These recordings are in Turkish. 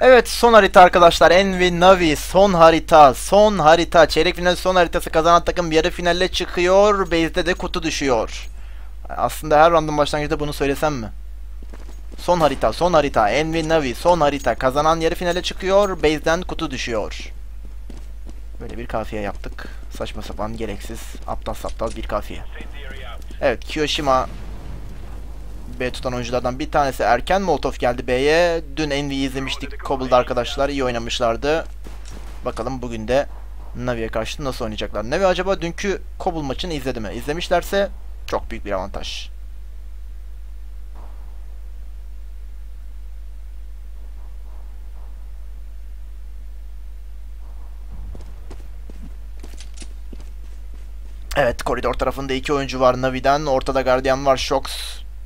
Evet son harita arkadaşlar. Envy Navi son harita. Son harita. Çeyrek final son haritası kazanan takım yarı finalle çıkıyor. Base'de de kutu düşüyor. Aslında her random başlangıçta bunu söylesem mi? Son harita, son harita. Envy Navi son harita. Kazanan yarı finale çıkıyor. Base'den kutu düşüyor. Böyle bir kafiye yaptık. Saçma sapan, gereksiz, aptal saptal bir kafiye. Evet, Kiyoshima B tutan oyunculardan bir tanesi erken Molotov geldi B'ye. Dün Envy'yi izlemiştik. Cobble'da arkadaşlar iyi oynamışlardı. Bakalım bugün de Navi'ye karşı nasıl oynayacaklar. Navi acaba dünkü Cobble maçını izledi mi? İzlemişlerse çok büyük bir avantaj. Evet koridor tarafında iki oyuncu var Navi'den. Ortada Guardian var. Shox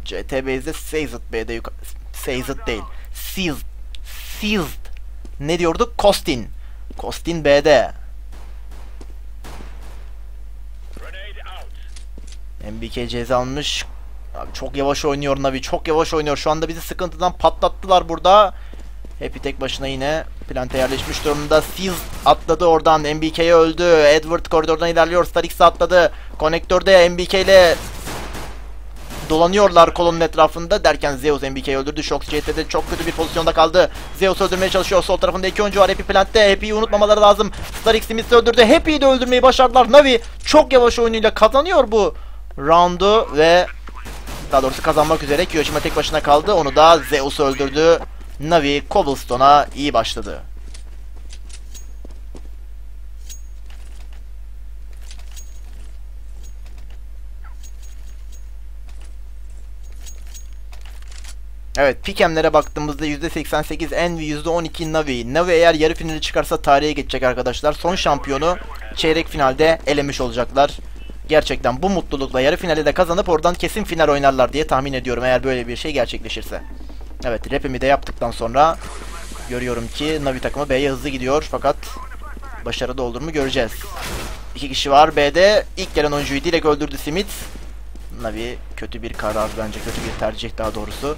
CT base'de Seized B'de yukarı... Seized değil. Seized. Seized. Ne diyorduk? Kostin. Kostin B'de. MBK ceza almış. Abi çok yavaş oynuyor Navi. Çok yavaş oynuyor. Şu anda bizi sıkıntıdan patlattılar burada. Happy tek başına yine plante yerleşmiş durumda. Seized atladı oradan. MBK öldü. Edward koridordan ilerliyor. Starix atladı. Konektörde MBK ile dolanıyorlar kolonun etrafında derken Zeus MBK'yi öldürdü. Shox CT'de çok kötü bir pozisyonda kaldı. Zeus öldürmeye çalışıyor. Sol tarafında iki oyuncu var. Happy Plant'te. Happy'yi unutmamaları lazım. Star X'imizi öldürdü. Happy'yi de öldürmeyi başardılar. Navi çok yavaş oyunuyla kazanıyor bu roundu ve daha doğrusu kazanmak üzere. Kiyoshima tek başına kaldı. Onu da Zeus öldürdü. Navi Cobblestone'a iyi başladı. Evet pikemlere baktığımızda %88 Envy %12 Navi. Navi eğer yarı finali çıkarsa tarihe geçecek arkadaşlar. Son şampiyonu çeyrek finalde elemiş olacaklar. Gerçekten bu mutlulukla yarı finali de kazanıp oradan kesin final oynarlar diye tahmin ediyorum eğer böyle bir şey gerçekleşirse. Evet rapimi de yaptıktan sonra görüyorum ki Navi takımı B'ye hızlı gidiyor fakat başarılı olur mu göreceğiz. İki kişi var B'de. İlk gelen oyuncuyu direkt öldürdü Smith. Navi kötü bir karar bence kötü bir tercih daha doğrusu.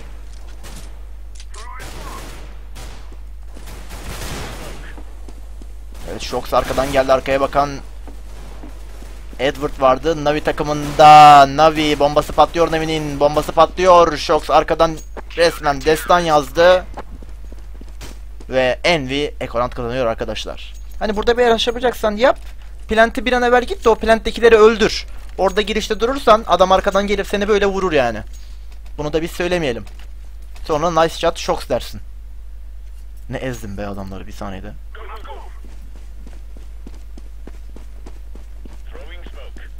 Evet Shox arkadan geldi arkaya bakan Edward vardı. Navi takımında Navi bombası patlıyor Navi'nin bombası patlıyor. Shox arkadan resmen destan yazdı. Ve Envy Ekorant kazanıyor arkadaşlar. Hani burada bir araç yapacaksan yap. Plant'i bir an evvel git de o plant'tekileri öldür. Orada girişte durursan adam arkadan gelip seni böyle vurur yani. Bunu da biz söylemeyelim. Sonra nice shot Shox dersin. Ne ezdim be adamları bir saniyede.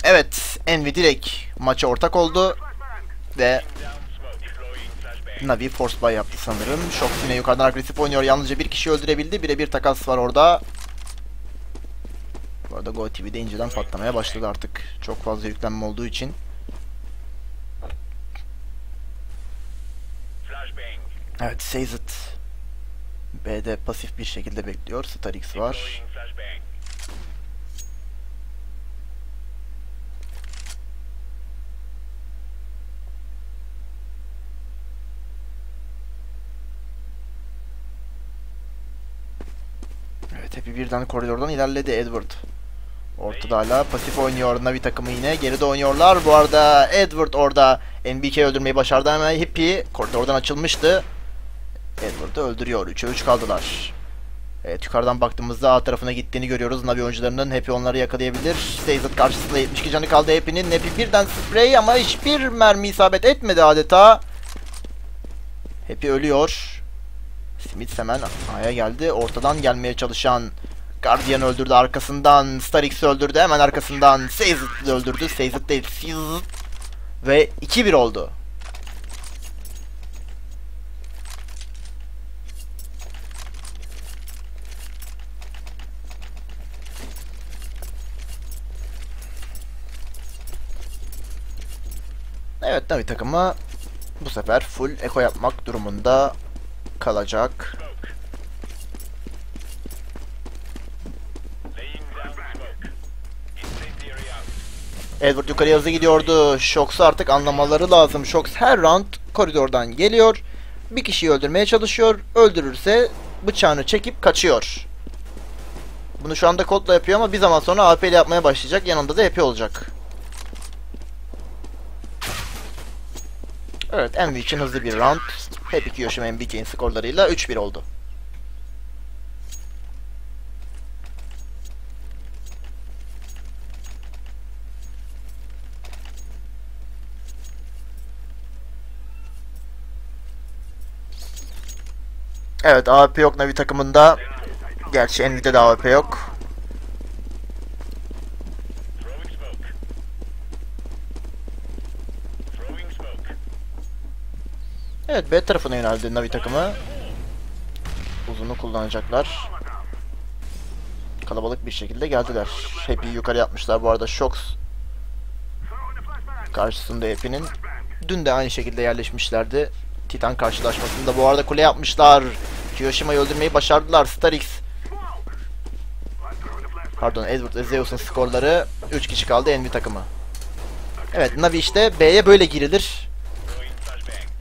Evet, Envy direkt maça ortak oldu ve Navi force buy yaptı sanırım. Shock yine yukarıdan agresif oynuyor. Yalnızca bir kişi öldürebildi. Birebir takas var orada. Bu arada Go TV'de inceden patlamaya başladı artık. Çok fazla yüklenme olduğu için. Evet, Sazed B'de pasif bir şekilde bekliyor. Starix var. Evet hepi birden koridordan ilerledi Edward. Ortada hala pasif oynuyor Navi takımı yine. Geride oynuyorlar. Bu arada Edward orada NBK öldürmeyi başardı ama Hippie koridordan açılmıştı. Edward'ı öldürüyor. 3'e 3 kaldılar. Evet yukarıdan baktığımızda A tarafına gittiğini görüyoruz. Navi oyuncularının Happy onları yakalayabilir. Sazed karşısında 72 canı kaldı Happy'nin. Happy birden sprey ama hiçbir mermi isabet etmedi adeta. Happy ölüyor. Smith hemen A'ya geldi. Ortadan gelmeye çalışan Guardian öldürdü arkasından. Starix'i öldürdü hemen arkasından. Sazed'ı öldürdü. Sazed değil. Sazed. Ve 2-1 oldu. Evet Navi takımı bu sefer full eko yapmak durumunda kalacak. Edward yukarıya hızlı gidiyordu. Shox'u artık anlamaları lazım. Shox her round koridordan geliyor. Bir kişiyi öldürmeye çalışıyor. Öldürürse bıçağını çekip kaçıyor. Bunu şu anda Colt'la yapıyor ama bir zaman sonra AP ile yapmaya başlayacak. Yanında da EP olacak. Evet, Envy için hızlı bir round. Happy Kiyoshima MBK'in skorlarıyla 3-1 oldu. Evet, AWP yok Navi takımında. Gerçi Envy'de de AWP yok. Throwing smoke. Throwing smoke. Evet, B tarafına yöneldi Navi takımı. Uzunu kullanacaklar. Kalabalık bir şekilde geldiler. Happy'yi yukarı yapmışlar bu arada. Shox karşısında Happy'nin. Dün de aynı şekilde yerleşmişlerdi. Titan karşılaşmasında bu arada kule yapmışlar. Kiyoshima'yı öldürmeyi başardılar. Starix. Pardon Edward Zeus'un skorları 3 kişi kaldı Envy takımı. Evet Navi işte B'ye böyle girilir.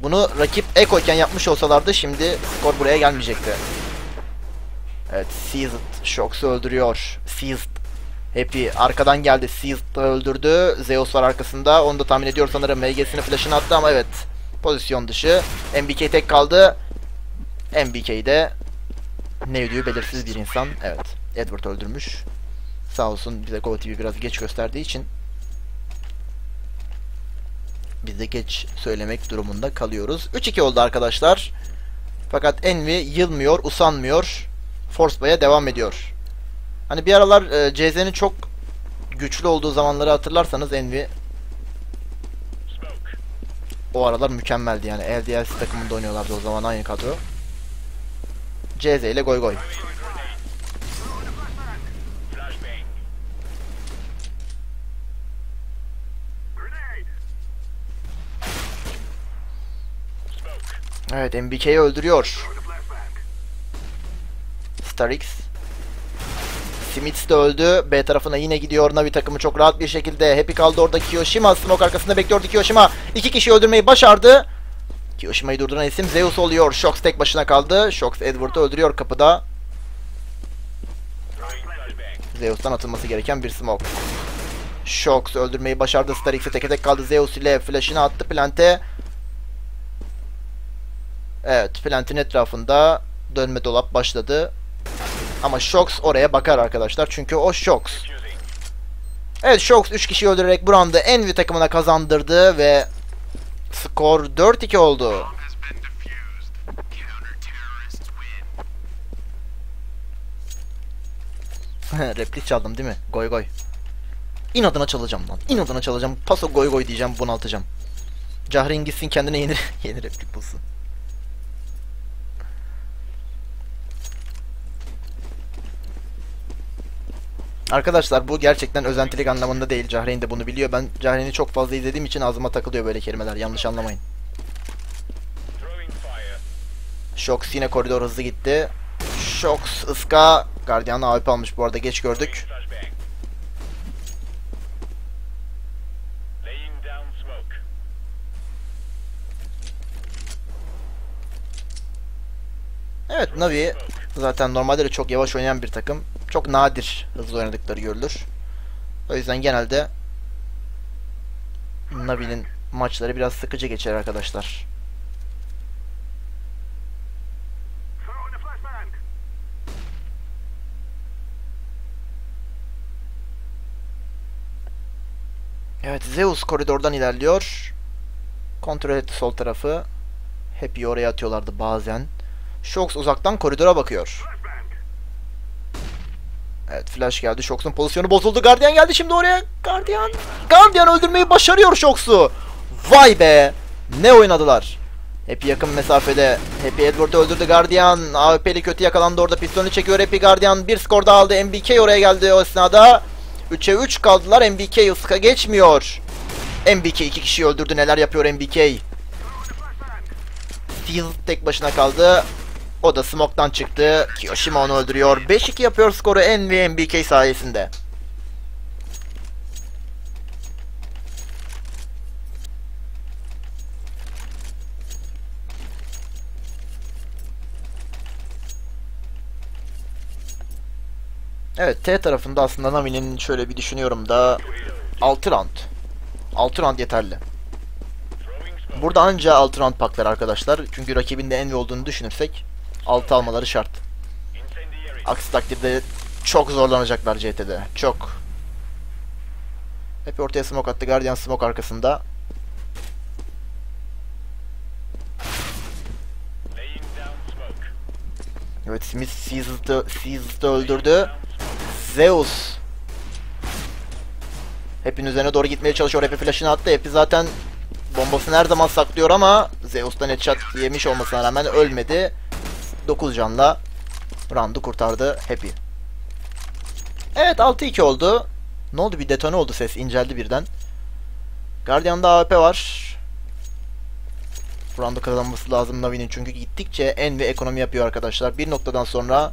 Bunu rakip Eko iken yapmış olsalardı şimdi skor buraya gelmeyecekti. Evet Seized Shox'u öldürüyor. Seized Happy arkadan geldi. Seized'ı öldürdü. Zeus var arkasında. Onu da tahmin ediyor sanırım. MG'sini flash'ını attı ama evet. Pozisyon dışı. MBK tek kaldı. MBK'de ne ödüğü belirsiz bir insan. Evet. Edward öldürmüş. Sağ olsun bize Go TV biraz geç gösterdiği için biz de geç söylemek durumunda kalıyoruz. 3-2 oldu arkadaşlar. Fakat Envy yılmıyor, usanmıyor. Force devam ediyor. Hani bir aralar e, CZ'nin çok güçlü olduğu zamanları hatırlarsanız Envy o aralar mükemmeldi yani. LDLC takımında oynuyorlardı o zaman aynı kadro. CZ ile goy goy. Evet MBK'yi öldürüyor. Starix. Smith de öldü. B tarafına yine gidiyor. Navi takımı çok rahat bir şekilde. Happy kaldı orada Kiyoshima. Smoke arkasında bekliyordu Kiyoshima. İki kişiyi öldürmeyi başardı. Kiyoshima'yı durduran isim Zeus oluyor. Shox tek başına kaldı. Shox Edward'ı öldürüyor kapıda. Zeus'tan atılması gereken bir smoke. Shox öldürmeyi başardı. Starix'e teke tek kaldı. Zeus ile flash'ını attı plante. Evet, plantin etrafında dönme dolap başladı. Ama Shox oraya bakar arkadaşlar. Çünkü o Shox. Evet, Shox 3 kişiyi öldürerek bu round'ı Envy takımına kazandırdı ve skor 4-2 oldu. Replik çaldım değil mi? Goy goy. İnadına çalacağım lan. İnadına çalacağım. Paso goy goy diyeceğim bunaltacağım. Cahreyn gitsin kendine yeni, yeni replik bulsun. Arkadaşlar bu gerçekten özentilik anlamında değil. Cahreyn de bunu biliyor. Ben Cahreyn'i çok fazla izlediğim için ağzıma takılıyor böyle kelimeler. Yanlış anlamayın. Shox yine koridor hızlı gitti. Shox, Iska, Guardian AWP almış bu arada geç gördük. Evet Navi zaten normalde de çok yavaş oynayan bir takım. Çok nadir hızlı oynadıkları görülür. O yüzden genelde Navi'nin maçları biraz sıkıcı geçer arkadaşlar. Evet Zeus koridordan ilerliyor. Kontrol etti sol tarafı. Hep oraya atıyorlardı bazen. Shox uzaktan koridora bakıyor. Evet flash geldi. Shox'un pozisyonu bozuldu. Guardian geldi şimdi oraya. Guardian. Guardian öldürmeyi başarıyor Shox'u. Vay be. Ne oynadılar. Happy yakın mesafede. Happy Edward'ı öldürdü Guardian. AWP'li kötü yakalandı orada. Pistolünü çekiyor Happy Guardian. Bir skor daha aldı. MBK oraya geldi o esnada. 3'e 3 kaldılar. MBK ıska geçmiyor. MBK iki kişiyi öldürdü. Neler yapıyor MBK? Steel tek başına kaldı. O da smoke'tan çıktı. Kiyoshima onu öldürüyor. 5-2 yapıyor skoru Envy MBK sayesinde. Evet T tarafında aslında Navi'nin şöyle bir düşünüyorum da 6 round. 6 round yeterli. Burada anca 6 round paklar arkadaşlar. Çünkü rakibinde Envy olduğunu düşünürsek 6 almaları şart. Aksi takdirde çok zorlanacaklar CT'de. Çok. Hep ortaya smoke attı. Guardian smoke arkasında. Evet Smith Caesar'ı Caesar'ı öldürdü. Zeus. Happy'nin üzerine doğru gitmeye çalışıyor. Happy flash'ını attı. Happy zaten bombasını her zaman saklıyor ama Zeus'tan headshot yemiş olmasına rağmen ölmedi. 9 canla round'u kurtardı Happy. Evet 6-2 oldu. Ne oldu? Bir detone oldu ses. inceldi birden. Guardian'da AWP var. Bu round'u kazanması lazım Navi'nin çünkü gittikçe en ekonomi yapıyor arkadaşlar. Bir noktadan sonra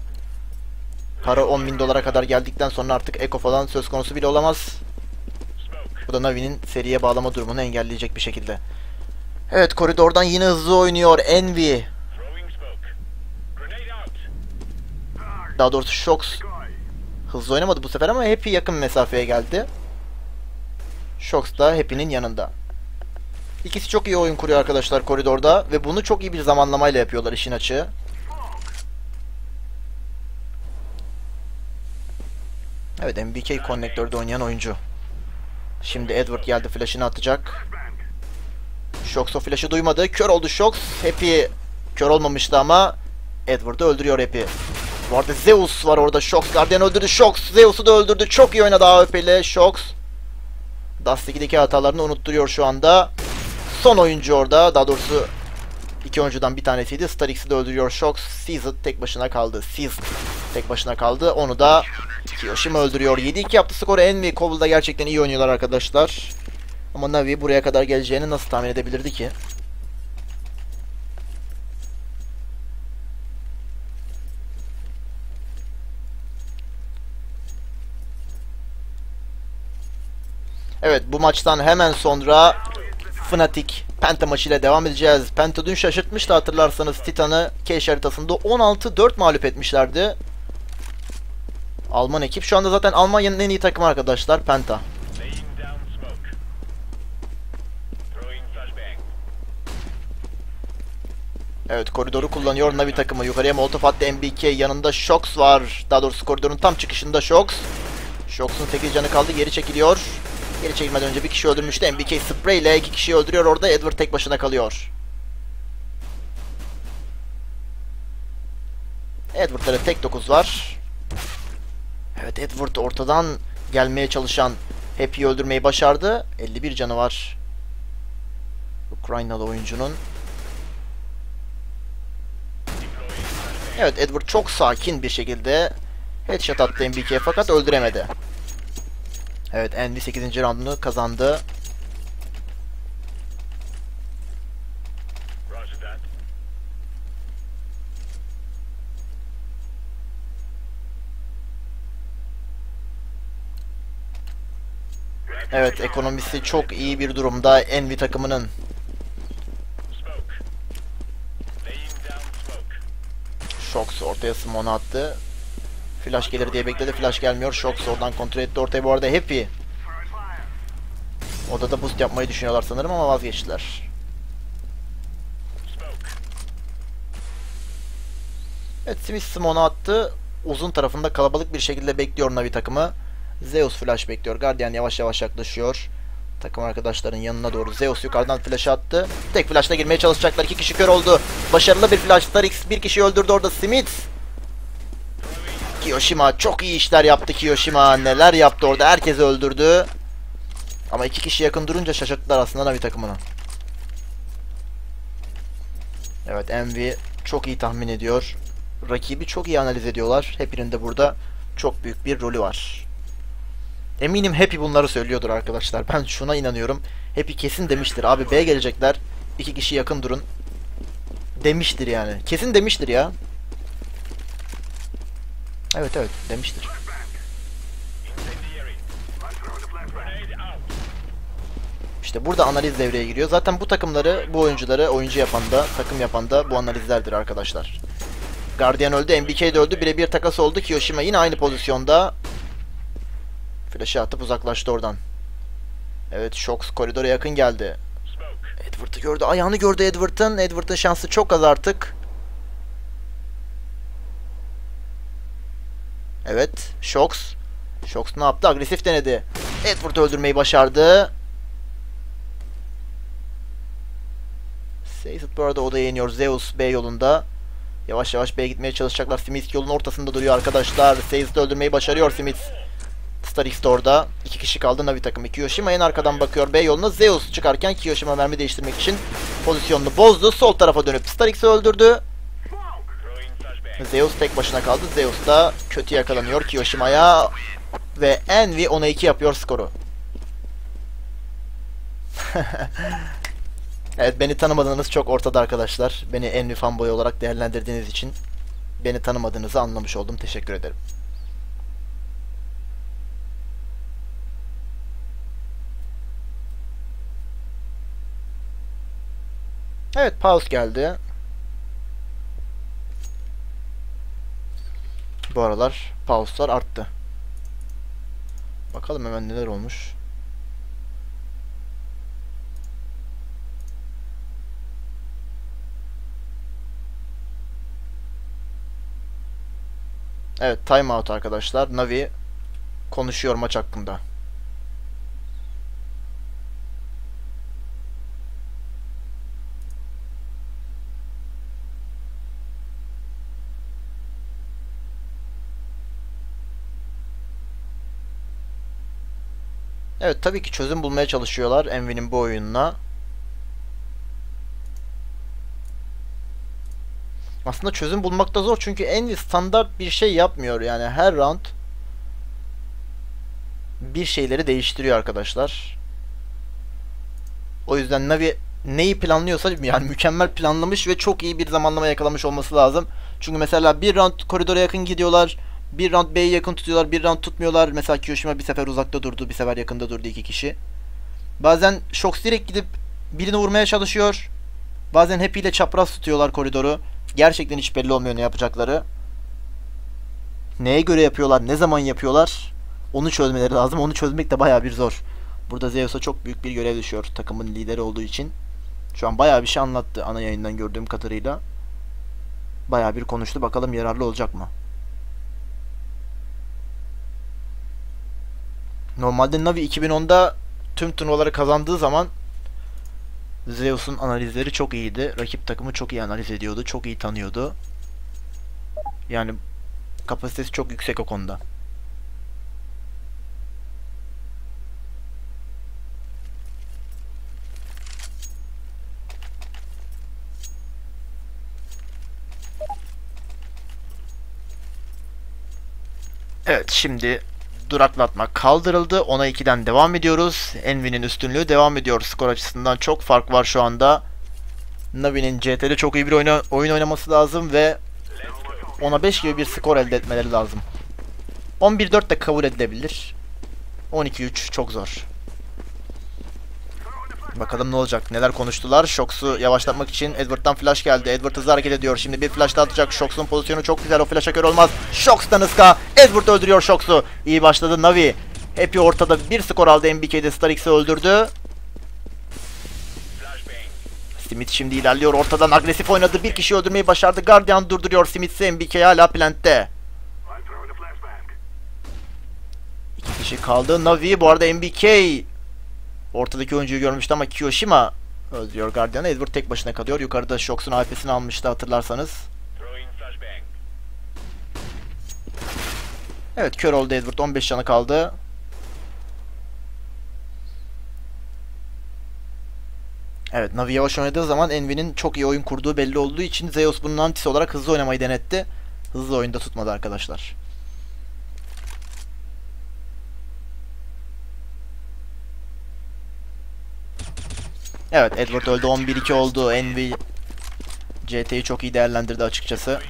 Para 10 bin dolara kadar geldikten sonra artık Eko falan söz konusu bile olamaz. Bu da Navi'nin seriye bağlama durumunu engelleyecek bir şekilde. Evet koridordan yine hızlı oynuyor Envy. Daha doğrusu Shox hızlı oynamadı bu sefer ama Happy yakın mesafeye geldi. Shox da Happy'nin yanında. İkisi çok iyi oyun kuruyor arkadaşlar koridorda ve bunu çok iyi bir zamanlamayla yapıyorlar işin açığı. Evet MBK konnektörde oynayan oyuncu. Şimdi Edward geldi flash'ını atacak. Shox o flash'ı duymadı. Kör oldu Shox. Happy kör olmamıştı ama Edward'ı öldürüyor Happy. Bu Zeus var orada. Shox Guardian öldürdü. Shox Zeus'u da öldürdü. Çok iyi oynadı AWP Shox. Dust 2'deki hatalarını unutturuyor şu anda. Son oyuncu orada. Daha doğrusu iki oyuncudan bir tanesiydi. Starix'i de öldürüyor Shox. Season tek başına kaldı. Season tek başına kaldı. Onu da Kiyoshima öldürüyor. 7-2 yaptı skoru. Envy Cobble'da gerçekten iyi oynuyorlar arkadaşlar. Ama Navi buraya kadar geleceğini nasıl tahmin edebilirdi ki? Evet bu maçtan hemen sonra Fnatic Penta maçıyla devam edeceğiz. Penta dün şaşırtmıştı hatırlarsanız Titan'ı Cache haritasında 16-4 mağlup etmişlerdi. Alman ekip. Şu anda zaten Almanya'nın en iyi takımı arkadaşlar Penta. Evet koridoru kullanıyor Navi takımı. Yukarıya Molotov attı MBK. Yanında Shox var. Daha doğrusu koridorun tam çıkışında Shox. Shox'un 8 canı kaldı. Geri çekiliyor. Geri çekilmeden önce bir kişi öldürmüştü. MBK spray ile iki kişiyi öldürüyor orada. Edward tek başına kalıyor. Edward'da da tek 9 var. Evet Edward ortadan gelmeye çalışan Happy'yi öldürmeyi başardı. 51 canı var. Ukraynalı oyuncunun. Evet Edward çok sakin bir şekilde headshot attı MBK'ye fakat öldüremedi. Evet Envy 8. roundunu kazandı. Evet ekonomisi çok iyi bir durumda Envy takımının. Shox ortaya smoke attı. Flash gelir diye bekledi. Flash gelmiyor. Shox oradan kontrol etti ortaya. Bu arada Happy. Odada boost yapmayı düşünüyorlar sanırım ama vazgeçtiler. Evet Smith smoke'unu attı. Uzun tarafında kalabalık bir şekilde bekliyor Navi takımı. Zeus flash bekliyor. Guardian yavaş yavaş yaklaşıyor. Takım arkadaşların yanına doğru Zeus yukarıdan flash attı. Tek flashla girmeye çalışacaklar. İki kişi kör oldu. Başarılı bir flash. Starix bir kişi öldürdü orada. Smith. Kiyoshima çok iyi işler yaptı Kiyoshima. Neler yaptı orada. Herkesi öldürdü. Ama iki kişi yakın durunca şaşırttılar aslında Navi takımını. Evet Envy çok iyi tahmin ediyor. Rakibi çok iyi analiz ediyorlar. Happy'nin de burada çok büyük bir rolü var. Eminim Happy bunları söylüyordur arkadaşlar. Ben şuna inanıyorum. Happy kesin demiştir. Abi B gelecekler. İki kişi yakın durun. Demiştir yani. Kesin demiştir ya. Evet evet demiştir. İşte burada analiz devreye giriyor. Zaten bu takımları, bu oyuncuları oyuncu yapan da, takım yapan da bu analizlerdir arkadaşlar. Guardian öldü, MBK de öldü. Birebir takas oldu. Kiyoshima yine aynı pozisyonda. Flash'ı atıp uzaklaştı oradan. Evet, Shox koridora yakın geldi. Edward'ı gördü. Ayağını gördü Edward'ın. Edward'ın şansı çok az artık. Evet. Shox. Shox ne yaptı? Agresif denedi. Edward'ı öldürmeyi başardı. Seyfit bu arada odaya iniyor. Zeus B yolunda. Yavaş yavaş B'ye gitmeye çalışacaklar. Smith yolun ortasında duruyor arkadaşlar. Seyfit'i öldürmeyi başarıyor Smith. Star X de orada. İki kişi kaldı Navi takımı. Kiyoshima en arkadan bakıyor B yoluna. Zeus çıkarken Kiyoshima mermi değiştirmek için pozisyonunu bozdu. Sol tarafa dönüp Star X'i öldürdü. Zeus tek başına kaldı. Zeus da kötü yakalanıyor Kiyoshima'ya. Ve Envy 10'a 2 yapıyor skoru. evet beni tanımadığınız çok ortada arkadaşlar. Beni Envy fanboy olarak değerlendirdiğiniz için beni tanımadığınızı anlamış oldum. Teşekkür ederim. Evet pause geldi. Bu aralar pause'lar arttı. Bakalım hemen neler olmuş. Evet timeout arkadaşlar. Navi konuşuyor maç hakkında. Evet tabii ki çözüm bulmaya çalışıyorlar Envy'nin bu oyununa. Aslında çözüm bulmak da zor çünkü Envy standart bir şey yapmıyor yani her round bir şeyleri değiştiriyor arkadaşlar. O yüzden Navi neyi planlıyorsa yani mükemmel planlamış ve çok iyi bir zamanlama yakalamış olması lazım. Çünkü mesela bir round koridora yakın gidiyorlar. Bir round B'yi yakın tutuyorlar, bir round tutmuyorlar. Mesela Kiyoshima bir sefer uzakta durdu, bir sefer yakında durdu iki kişi. Bazen Shox direkt gidip birini vurmaya çalışıyor. Bazen Happy ile çapraz tutuyorlar koridoru. Gerçekten hiç belli olmuyor ne yapacakları. Neye göre yapıyorlar, ne zaman yapıyorlar? Onu çözmeleri lazım. Onu çözmek de bayağı bir zor. Burada Zeus'a çok büyük bir görev düşüyor takımın lideri olduğu için. Şu an bayağı bir şey anlattı ana yayından gördüğüm kadarıyla. Bayağı bir konuştu. Bakalım yararlı olacak mı? Normalde Navi 2010'da tüm turnuvaları kazandığı zaman Zeus'un analizleri çok iyiydi. Rakip takımı çok iyi analiz ediyordu. Çok iyi tanıyordu. Yani kapasitesi çok yüksek o konuda. Evet şimdi duraklatma kaldırıldı. 10'a 2'den devam ediyoruz. Envy'nin üstünlüğü devam ediyor. Skor açısından çok fark var şu anda. Navi'nin CT'de çok iyi bir oyna, oyun oynaması lazım ve 10'a 5 gibi bir skor elde etmeleri lazım. 11-4 de kabul edilebilir. 12-3 çok zor. Bakalım ne olacak. Neler konuştular. Shox'u yavaşlatmak için Edward'dan flash geldi. Edward hızlı hareket ediyor. Şimdi bir flash daha atacak. Shox'un pozisyonu çok güzel. O flash'a kör olmaz. Shox'tan ıska. Edward öldürüyor Shox'u. İyi başladı Navi. Happy ortada bir skor aldı. MBK'de Star X'i öldürdü. Smith şimdi ilerliyor. Ortadan agresif oynadı. Bir kişi öldürmeyi başardı. Guardian durduruyor. Smith ise MBK hala plantte. İki kişi kaldı. Navi bu arada MBK ortadaki oyuncuyu görmüştü ama Kiyoshima öldürüyor Guardian'ı. Edward tek başına kalıyor. Yukarıda Shox'un AP'sini almıştı hatırlarsanız. Evet kör oldu Edward. 15 canı kaldı. Evet Navi yavaş oynadığı zaman Envy'nin çok iyi oyun kurduğu belli olduğu için Zeus bunun antisi olarak hızlı oynamayı denetti. Hızlı oyunda tutmadı arkadaşlar. Evet Edward öldü 11-2 oldu. Envy CT'yi çok iyi değerlendirdi açıkçası.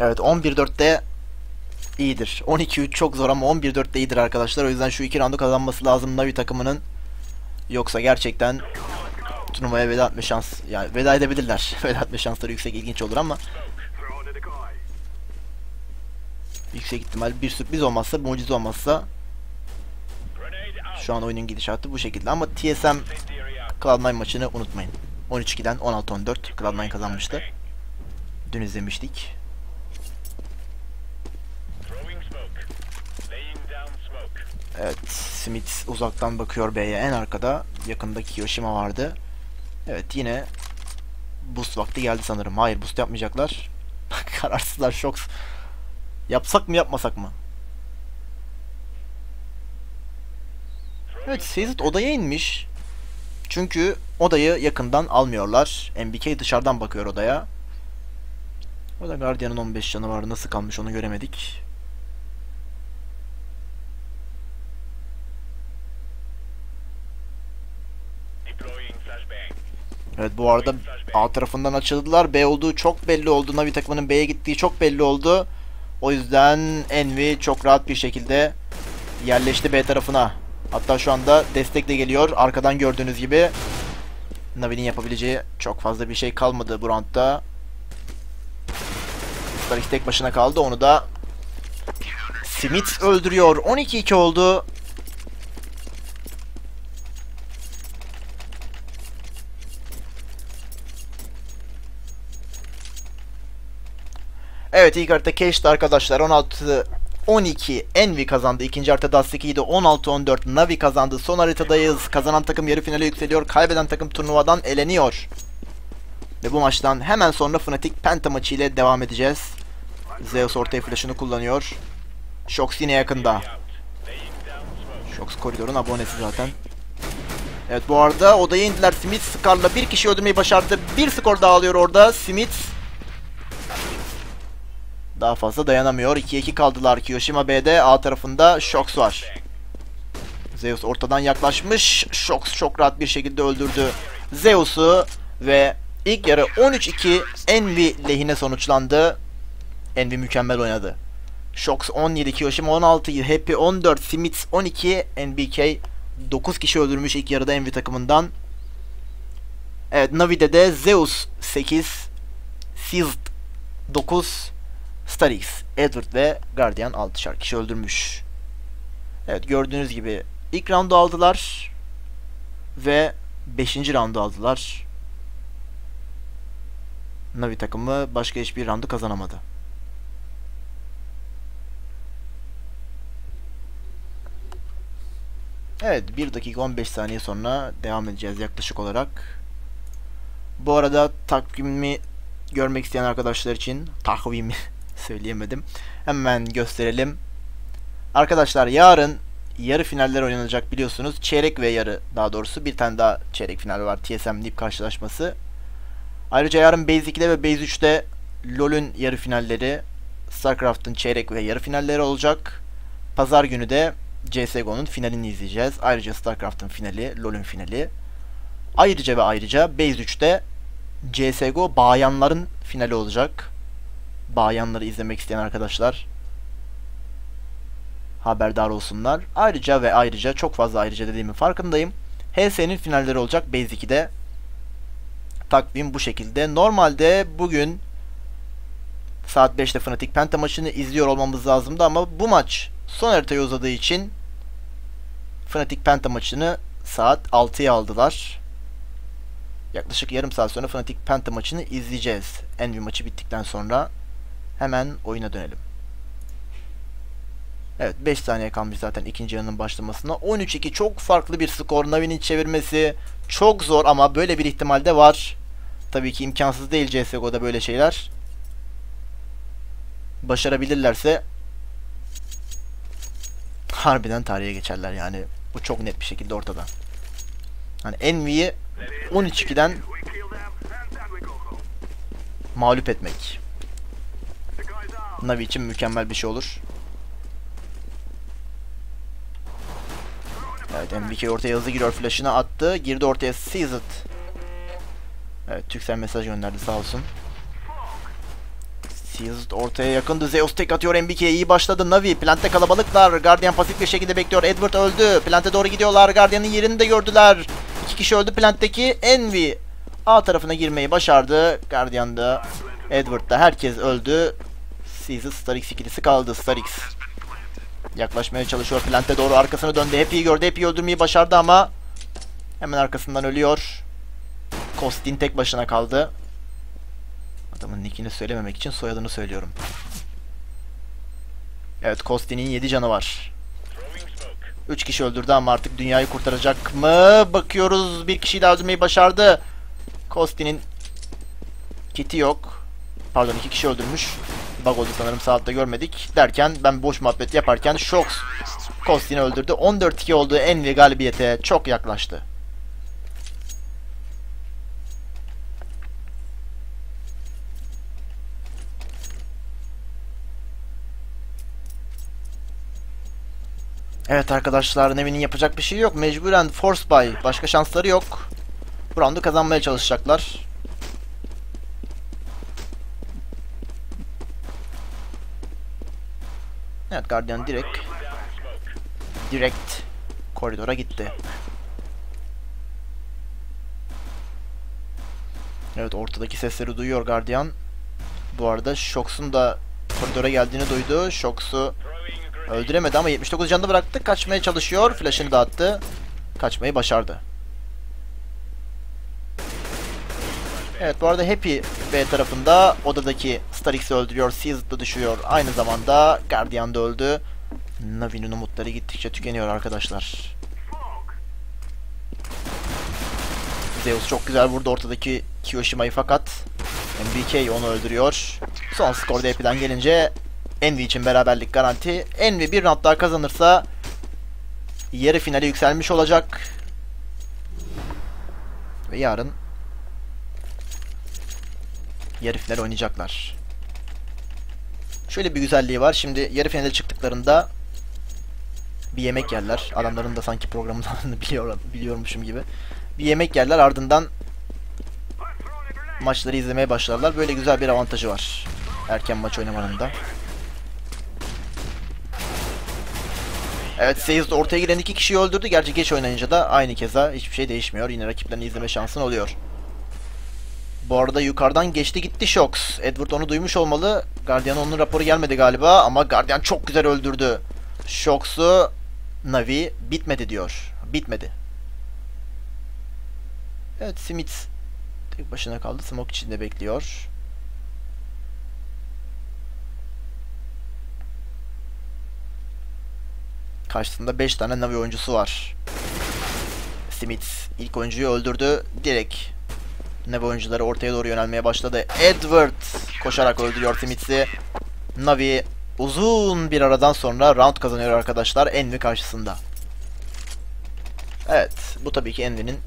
Evet 11-4'te iyidir. 12-3 çok zor ama 11-4'te iyidir arkadaşlar. O yüzden şu iki roundu kazanması lazım Navi takımının. Yoksa gerçekten turnuvaya veda etme şans yani veda edebilirler. veda etme şansları yüksek ilginç olur ama yüksek ihtimal bir sürpriz olmazsa, mucize olmazsa şu an oyunun gidişatı bu şekilde ama TSM Incendiary out. Cloud9 maçını unutmayın. 13-2'den 16-14 Cloud9 kazanmıştı. Dün izlemiştik. Evet, Smith uzaktan bakıyor B'ye. En arkada yakında Kiyoshima vardı. Evet, yine boost vakti geldi sanırım. Hayır, boost yapmayacaklar. Kararsızlar, şok. Yapsak mı, yapmasak mı? Evet, Seyzit odaya inmiş. Çünkü odayı yakından almıyorlar. MBK dışarıdan bakıyor odaya. O da Guardian'ın 15 canı var. Nasıl kalmış onu göremedik. Evet bu arada A tarafından açıldılar. B olduğu çok belli oldu. Navi takımının B'ye gittiği çok belli oldu. O yüzden Envy çok rahat bir şekilde yerleşti B tarafına. Hatta şu anda destek de geliyor. Arkadan gördüğünüz gibi Navi'nin yapabileceği çok fazla bir şey kalmadı bu roundda. Starix tek başına kaldı. Onu da Smith öldürüyor. 12-2 oldu. Evet ilk harita Cash'ti arkadaşlar. 16 12 Envy kazandı. İkinci harita Dust 2'ydi. 16-14 Navi kazandı. Son haritadayız. Kazanan takım yarı finale yükseliyor. Kaybeden takım turnuvadan eleniyor. Ve bu maçtan hemen sonra Fnatic Penta maçı ile devam edeceğiz. Zeus ortaya flash'ını kullanıyor. Shox yine yakında. Shox koridorun abonesi zaten. Evet bu arada odaya indiler. Smith Scar'la bir kişi öldürmeyi başardı. Bir skor daha alıyor orada. Smith daha fazla dayanamıyor. 2'ye 2 kaldılar. Kiyoshima B'de A tarafında Shox var. Zeus ortadan yaklaşmış. Shox çok rahat bir şekilde öldürdü Zeus'u ve ilk yarı 13-2 Envy lehine sonuçlandı. Envy mükemmel oynadı. Shox 17, Kiyoshima 16, Happy 14, Smith 12, NBK 9 kişi öldürmüş ilk yarıda Envy takımından. Evet Navi'de de Zeus 8, Seized 9, Starix, Edward ve Guardian 6'şar kişi öldürmüş. Evet gördüğünüz gibi ilk roundu aldılar ve 5. roundu aldılar. Navi takımı başka hiçbir roundu kazanamadı. Evet 1 dakika 15 saniye sonra devam edeceğiz yaklaşık olarak. Bu arada takvimi görmek isteyen arkadaşlar için takvimi söyleyemedim. Hemen gösterelim. Arkadaşlar yarın yarı finaller oynanacak biliyorsunuz. Çeyrek ve yarı daha doğrusu bir tane daha çeyrek final var. TSM NIP karşılaşması. Ayrıca yarın Base 2'de ve Base 3'te LoL'ün yarı finalleri, StarCraft'ın çeyrek ve yarı finalleri olacak. Pazar günü de CSGO'nun finalini izleyeceğiz. Ayrıca StarCraft'ın finali, LoL'ün finali. Ayrıca ve ayrıca Base 3'te CSGO bayanların finali olacak. Bayanları izlemek isteyen arkadaşlar haberdar olsunlar. Ayrıca ve ayrıca çok fazla ayrıca dediğimin farkındayım. HS'nin finalleri olacak Base 2'de. Takvim bu şekilde. Normalde bugün saat 5'te Fnatic Penta maçını izliyor olmamız lazımdı ama bu maç son haritaya uzadığı için Fnatic Penta maçını saat 6'ya aldılar. Yaklaşık yarım saat sonra Fnatic Penta maçını izleyeceğiz. Envy maçı bittikten sonra hemen oyuna dönelim. Evet 5 saniye kalmış zaten ikinci yarının başlamasına. 13-2 çok farklı bir skor. Navi'nin çevirmesi çok zor ama böyle bir ihtimal de var. Tabii ki imkansız değil CSGO'da böyle şeyler. Başarabilirlerse harbiden tarihe geçerler yani. Bu çok net bir şekilde ortada. Hani Envy'yi 13-2'den We kill Navi için mükemmel bir şey olur. Evet MBK ortaya hızlı giriyor flash'ını attı. Girdi ortaya Seized. Evet Türksel mesaj gönderdi sağ olsun. Seals ortaya yakındı. Zeus tek atıyor MBK'ye iyi başladı. Navi plante kalabalıklar. Guardian pasif bir şekilde bekliyor. Edward öldü. Plante doğru gidiyorlar. Guardian'ın yerini de gördüler. İki kişi öldü plantteki. Envy A tarafına girmeyi başardı. Guardian da Edward da herkes öldü. Seals Starix ikilisi kaldı. Starix yaklaşmaya çalışıyor. Plante doğru arkasını döndü. Happy'yi gördü. Happy'yi öldürmeyi başardı ama hemen arkasından ölüyor. Kostin tek başına kaldı. Adamın nickini söylememek için soyadını söylüyorum. Evet Kostin'in 7 canı var. Throwing smoke. 3 kişi öldürdü ama artık dünyayı kurtaracak mı? Bakıyoruz bir kişiyi daha öldürmeyi başardı. Kostin'in kiti yok. Pardon iki kişi öldürmüş. Bug oldu sanırım saatte görmedik. Derken ben boş muhabbet yaparken Shox Kostin'i öldürdü. 14-2 oldu. Envy galibiyete çok yaklaştı. Evet arkadaşlar Nevi'nin yapacak bir şey yok. Mecburen force buy. Başka şansları yok. Bu kazanmaya çalışacaklar. Evet Guardian direkt direkt koridora gitti. Evet ortadaki sesleri duyuyor Guardian. Bu arada Shox'un da koridora geldiğini duydu. Shox'u. Öldüremedi ama 79 canını bıraktı. Kaçmaya çalışıyor. Flash'ını dağıttı. Kaçmayı başardı. Evet bu arada Happy B tarafında odadaki Starix'i öldürüyor. Sealed da düşüyor. Aynı zamanda Guardian da öldü. Navi'nin umutları gittikçe tükeniyor arkadaşlar. Zeus çok güzel vurdu ortadaki Kiyoshima'yı fakat MBK onu öldürüyor. Son skor da Happy'den gelince Envy için beraberlik garanti. Envy bir round daha kazanırsa yarı finale yükselmiş olacak. Ve yarın final oynayacaklar. Şöyle bir güzelliği var. Şimdi yarı finale çıktıklarında bir yemek yerler. Adamların da sanki programlarını biliyor, biliyormuşum gibi. Bir yemek yerler ardından maçları izlemeye başlarlar. Böyle güzel bir avantajı var. Erken maç oynamanın da. Evet Seyz ortaya giren iki kişiyi öldürdü. Gerçi geç oynayınca da aynı keza hiçbir şey değişmiyor. Yine rakiplerini izleme şansın oluyor. Bu arada yukarıdan geçti gitti Shox. Edward onu duymuş olmalı. Guardian onun raporu gelmedi galiba ama Guardian çok güzel öldürdü. Shox'u Navi bitmedi diyor. Bitmedi. Evet Smith tek başına kaldı. Smoke içinde bekliyor. Karşısında 5 tane Navi oyuncusu var. Smith ilk oyuncuyu öldürdü. Direkt Navi oyuncuları ortaya doğru yönelmeye başladı. Edward koşarak öldürüyor Smith'i. Navi uzun bir aradan sonra round kazanıyor arkadaşlar Envy karşısında. Evet, bu tabii ki Envy'nin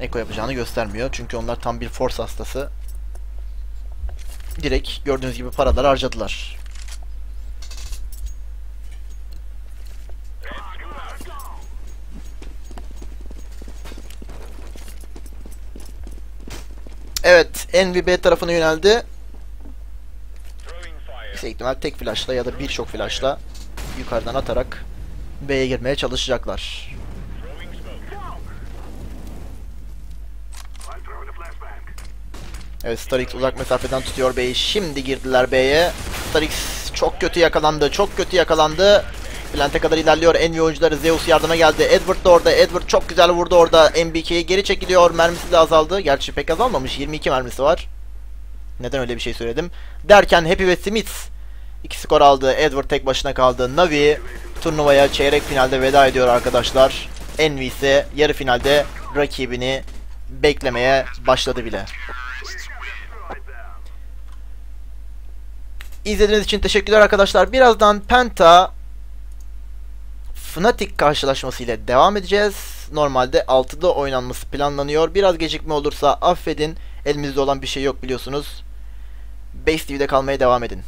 Eko yapacağını göstermiyor. Çünkü onlar tam bir force hastası. Direkt gördüğünüz gibi paraları harcadılar. Evet, Envy B tarafına yöneldi. Yüksek ihtimal tek flashla ya da birçok flashla yukarıdan atarak B'ye girmeye çalışacaklar. Evet Starix uzak mesafeden tutuyor B'yi. Şimdi girdiler B'ye. Starix çok kötü yakalandı. Çok kötü yakalandı. Plante kadar ilerliyor. Envy oyuncuları Zeus yardıma geldi. Edward da orada. Edward çok güzel vurdu orada. MBK'ye geri çekiliyor. Mermisi de azaldı. Gerçi pek azalmamış. 22 mermisi var. Neden öyle bir şey söyledim? Derken Happy ve Smith iki skor aldı. Edward tek başına kaldı. Navi turnuvaya çeyrek finalde veda ediyor arkadaşlar. Envy ise yarı finalde rakibini beklemeye başladı bile. İzlediğiniz için teşekkürler arkadaşlar. Birazdan Penta Fnatic karşılaşması ile devam edeceğiz. Normalde 6'da oynanması planlanıyor. Biraz gecikme olursa affedin. Elimizde olan bir şey yok biliyorsunuz. Base TV'de kalmaya devam edin.